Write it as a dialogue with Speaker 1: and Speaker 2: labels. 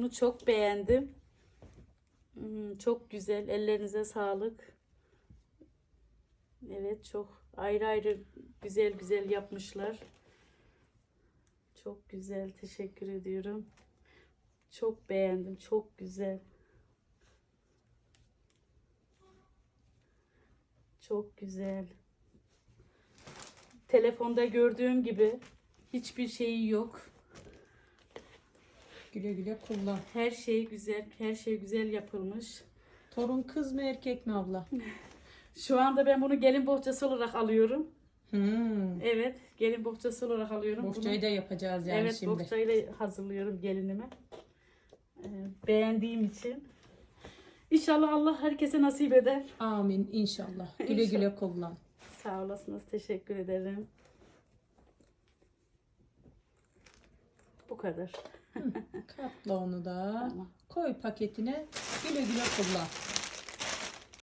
Speaker 1: Bunu çok beğendim. Hmm, çok güzel. Ellerinize sağlık. Evet çok ayrı ayrı güzel güzel yapmışlar. Çok güzel. Teşekkür ediyorum. Çok beğendim. Çok güzel. Çok güzel. Telefonda gördüğüm gibi hiçbir şeyi yok.
Speaker 2: Güle güle kullan.
Speaker 1: Her şey güzel, her şey güzel yapılmış.
Speaker 2: Torun kız mı erkek mi abla?
Speaker 1: Şu anda ben bunu gelin bohçası olarak alıyorum.
Speaker 2: Hmm.
Speaker 1: Evet, gelin bohçası olarak alıyorum. bunu.
Speaker 2: Bohçayı da yapacağız yani
Speaker 1: evet,
Speaker 2: şimdi.
Speaker 1: bohçayla hazırlıyorum gelinime. Ee, beğendiğim için. İnşallah Allah herkese nasip eder.
Speaker 2: Amin inşallah. Güle güle kullan.
Speaker 1: Sağ olasınız, teşekkür ederim. Bu kadar.
Speaker 2: Katla onu da.
Speaker 1: Tamam.
Speaker 2: Koy paketine. Güle güle kullan.